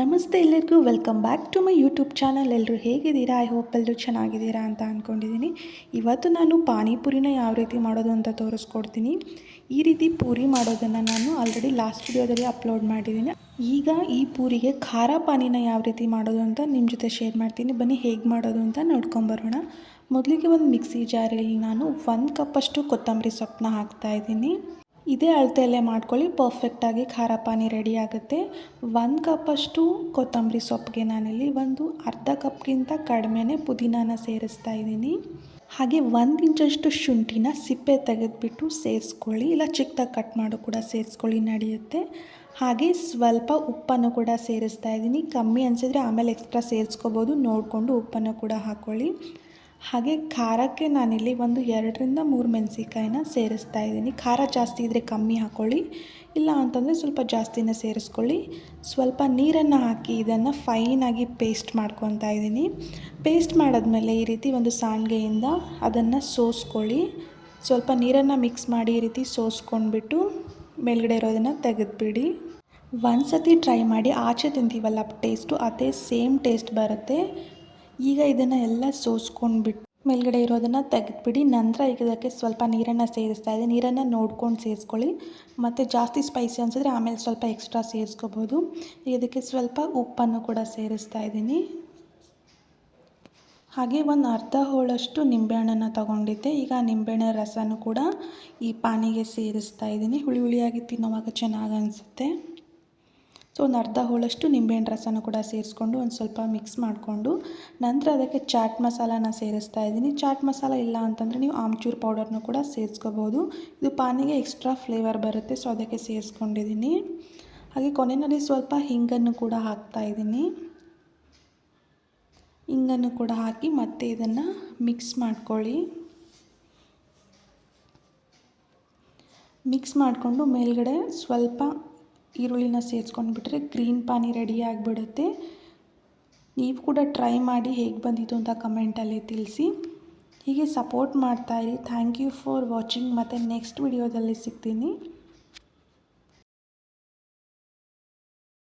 ನಮಸ್ತೆ ಎಲ್ಲರಿಗೂ welcome back to my YouTube channel ಎಲ್ಲರೂ ಹೇಗಿದ್ದೀರಾ? ಐ ಹೋಪ್ ಎಲ್ಲರೂ ಚೆನ್ನಾಗಿದ್ದೀರಾ ಅಂತ ಅಂದ್ಕೊಂಡಿದ್ದೀನಿ ಇವತ್ತು ನಾನು ಪಾನಿಪುರಿನ ಯಾವ ರೀತಿ ಮಾಡೋದು ಅಂತ ತೋರಿಸ್ಕೊಡ್ತೀನಿ. ಈ ರೀತಿ ಪೂರಿ ಮಾಡೋದನ್ನು ನಾನು ಆಲ್ರೆಡಿ ಲಾಸ್ಟ್ ವಿಡಿಯೋದಲ್ಲಿ ಅಪ್ಲೋಡ್ ಮಾಡಿದ್ದೀನಿ. ಈಗ ಈ ಪೂರಿಗೆ ಖಾರ ಪಾನಿನ ಯಾವ ರೀತಿ ಮಾಡೋದು ಅಂತ ನಿಮ್ಮ ಜೊತೆ ಶೇರ್ ಮಾಡ್ತೀನಿ. ಬನ್ನಿ ಹೇಗೆ ಮಾಡೋದು ಅಂತ ನೋಡ್ಕೊಂಬರೋಣ ಮೊದಲಿಗೆ ಒಂದು ಮಿಕ್ಸಿ ಜಾರಲ್ಲಿ ನಾನು ಒಂದು ಕಪ್ಪಷ್ಟು ಕೊತ್ತಂಬರಿ ಸೊಪ್ಪನ್ನ ಹಾಕ್ತಾಯಿದ್ದೀನಿ ಇದೇ ಅಳತೆಯಲ್ಲೇ ಮಾಡ್ಕೊಳ್ಳಿ ಪರ್ಫೆಕ್ಟಾಗಿ ಖಾರ ಪಾನಿ ರೆಡಿ ಆಗುತ್ತೆ. ಒಂದು ಕಪ್ಪಷ್ಟು ಕೊತ್ತಂಬರಿ ಸೊಪ್ಪಿಗೆ ನಾನಿಲ್ಲಿ, ಒಂದು ಅರ್ಧ ಕಪ್ಗಿಂತ ಕಡಿಮೆನೇ ಪುದೀನಾನ ಸೇರಿಸ್ತಾ ಇದ್ದೀನಿ. ಹಾಗೆ ಒಂದು ಇಂಚಷ್ಟು ಶುಂಠಿನ ಸಿಪ್ಪೆ ತೆಗೆದುಬಿಟ್ಟು ಸೇರಿಸ್ಕೊಳ್ಳಿ, ಇಲ್ಲ ಚಿಕ್ಕದಾಗಿ ಕಟ್ ಮಾಡು ಕೂಡ ಸೇರಿಸ್ಕೊಳ್ಳಿ, ನಡೆಯುತ್ತೆ. ಹಾಗೆ ಸ್ವಲ್ಪ ಉಪ್ಪನ್ನು ಕೂಡ ಸೇರಿಸ್ತಾ ಇದ್ದೀನಿ. ಕಮ್ಮಿ ಅನಿಸಿದ್ರೆ ಆಮೇಲೆ ಎಕ್ಸ್ಟ್ರಾ ಸೇರಿಸ್ಕೋಬೋದು, ನೋಡಿಕೊಂಡು ಉಪ್ಪನ್ನು ಕೂಡ ಹಾಕ್ಕೊಳ್ಳಿ ಹಾಗೆ ಖಾರಕ್ಕೆ ನಾನಿಲ್ಲಿ ಒಂದು ಎರಡರಿಂದ ಮೂರು ಮೆಣಸಿಕಾಯಿನ ಸೇರಿಸ್ತಾ ಇದ್ದೀನಿ. ಖಾರ ಜಾಸ್ತಿ ಇದ್ದರೆ ಕಮ್ಮಿ ಹಾಕ್ಕೊಳ್ಳಿ ಇಲ್ಲ ಅಂತಂದರೆ ಸ್ವಲ್ಪ ಜಾಸ್ತಿನ ಸೇರಿಸ್ಕೊಳ್ಳಿ. ಸ್ವಲ್ಪ ನೀರನ್ನು ಹಾಕಿ ಇದನ್ನು ಫೈನಾಗಿ ಪೇಸ್ಟ್ ಮಾಡ್ಕೊತಾ ಇದ್ದೀನಿ. ಪೇಸ್ಟ್ ಮಾಡಿದ್ಮೇಲೆ ಈ ರೀತಿ ಒಂದು ಸಾಣಿಗೆಯಿಂದ ಅದನ್ನು ಸೋಸ್ಕೊಳ್ಳಿ. ಸ್ವಲ್ಪ ನೀರನ್ನು ಮಿಕ್ಸ್ ಮಾಡಿ ಈ ರೀತಿ ಸೋಸ್ಕೊಂಡ್ಬಿಟ್ಟು ಮೇಲ್ಗಡೆ ಇರೋದನ್ನು ತೆಗೆದುಬಿಡಿ. ಒಂದು ಸತಿ ಟ್ರೈ ಮಾಡಿ, ಆಚೆ ತಿಂತೀವಲ್ಲ, ಟೇಸ್ಟು, ಅದೇ ಸೇಮ್ ಟೇಸ್ಟ್ ಬರುತ್ತೆ. ಈಗ ಇದನ್ನು ಎಲ್ಲ ಸೋಸ್ಕೊಂಡ್ಬಿಟ್ಟು ಮೇಲ್ಗಡೆ ಇರೋದನ್ನು ತೆಗೆದುಬಿಡಿ. ನಂತರ ಈಗ ಇದಕ್ಕೆ ಸ್ವಲ್ಪ ನೀರನ್ನು ಸೇರಿಸ್ತಾ ಇದೆ. ನೀರನ್ನು ನೋಡ್ಕೊಂಡು ಸೇರಿಸ್ಕೊಳ್ಳಿ. ಮತ್ತು ಜಾಸ್ತಿ ಸ್ಪೈಸಿ ಅನಿಸಿದ್ರೆ ಆಮೇಲೆ ಸ್ವಲ್ಪ ಎಕ್ಸ್ಟ್ರಾ ಸೇರಿಸ್ಕೋಬೋದು. ಇದಕ್ಕೆ ಸ್ವಲ್ಪ ಉಪ್ಪನ್ನು ಕೂಡ ಸೇರಿಸ್ತಾ ಇದ್ದೀನಿ. ಹಾಗೆ ಒಂದು ಅರ್ಧ ಹೋಳಷ್ಟು ನಿಂಬೆಹಣ್ಣನ್ನು ತಗೊಂಡಿದ್ದೆ. ಈಗ ನಿಂಬೆಹಣ್ಣಿನ ರಸನೂ ಕೂಡ ಈ ಪಾನಿಗೆ ಸೇರಿಸ್ತಾ ಇದ್ದೀನಿ. ಹುಳಿ ಹುಳಿಯಾಗಿ ತಿನ್ನೋವಾಗ ಚೆನ್ನಾಗಿ ಅನಿಸುತ್ತೆ. ಸೊ ಒಂದು ಅರ್ಧ ಹೋಳಷ್ಟು ನಿಂಬೆಹಣ್ಣು ರಸನ ಕೂಡ ಸೇರಿಸ್ಕೊಂಡು ಒಂದು ಸ್ವಲ್ಪ ಮಿಕ್ಸ್ ಮಾಡಿಕೊಂಡು ನಂತರ ಅದಕ್ಕೆ ಚಾಟ್ ಮಸಾಲಾನ ಸೇರಿಸ್ತಾ ಇದ್ದೀನಿ. ಚಾಟ್ ಮಸಾಲ ಇಲ್ಲ ಅಂತಂದರೆ ನೀವು ಆಮ್ಚೂರ್ ಪೌಡರ್ನೂ ಕೂಡ ಸೇರಿಸ್ಕೋಬೋದು. ಇದು ಪಾನಿಗೆ ಎಕ್ಸ್ಟ್ರಾ ಫ್ಲೇವರ್ ಬರುತ್ತೆ ಸೊ ಅದಕ್ಕೆ ಸೇರಿಸ್ಕೊಂಡಿದ್ದೀನಿ. ಹಾಗೆ ಕೊನೆಯಲ್ಲಿ ಸ್ವಲ್ಪ ಹಿಂಗನ್ನು ಕೂಡ ಹಾಕ್ತಾ ಇದ್ದೀನಿ. ಹಿಂಗನ್ನು ಕೂಡ ಹಾಕಿ ಮತ್ತೆ ಇದನ್ನು ಮಿಕ್ಸ್ ಮಾಡ್ಕೊಳ್ಳಿ. ಮಿಕ್ಸ್ ಮಾಡಿಕೊಂಡು ಮೇಲ್ಗಡೆ ಸ್ವಲ್ಪ ಈರುಳ್ಳಿನ ಸೇರಿಸ್ಕೊಂಡ್ಬಿಟ್ರೆ ಗ್ರೀನ್ ಪಾನಿ ರೆಡಿ ಆಗಿಬಿಡುತ್ತೆ. ನೀವು ಕೂಡ ಟ್ರೈ ಮಾಡಿ ಹೇಗೆ ಬಂದಿತ್ತು ಅಂತ ಕಮೆಂಟಲ್ಲಿ ತಿಳಿಸಿ. ಹೀಗೆ ಸಪೋರ್ಟ್ ಮಾಡ್ತಾಯಿರಿ ಥ್ಯಾಂಕ್ ಯು ಫಾರ್ ವಾಚಿಂಗ್. ಮತ್ತು ನೆಕ್ಸ್ಟ್ ವಿಡಿಯೋದಲ್ಲಿ ಸಿಗ್ತೀನಿ.